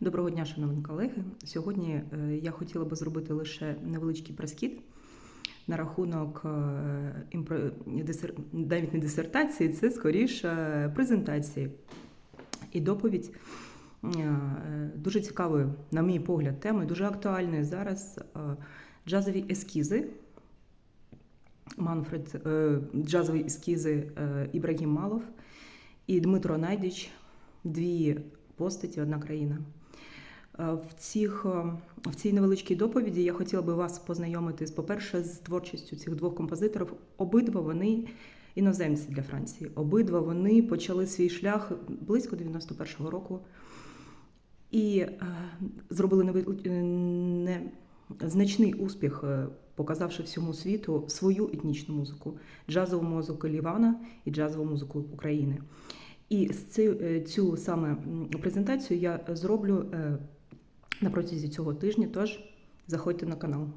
Доброго дня, шановні колеги. Сьогодні е, я хотіла би зробити лише невеличкий прескіт на рахунок е, навіть не дисертації, це скоріше презентації і доповідь. е, Дуже цікавою, на мій погляд, темою, дуже актуальною зараз джазові ескізи. Манфред, джазові ескізи Ібрагім Малов і Дмитро Найдіч дві постаті, одна країна. Е, В, цих, е, в цій невеличкій доповіді я хотіла би вас познайомити, з, по-перше, з творчістю цих двох композиторів. Обидва вони іноземці для Франції. Обидва вони почали свій шлях близько 91-го року і е, зробили невел- е, не, значний успіх, показавши всьому світу свою етнічну музику, джазову музику Лівана і джазову музику України. І з цю, цю саме презентацію я зроблю на протязі цього тижня, тож заходьте на канал.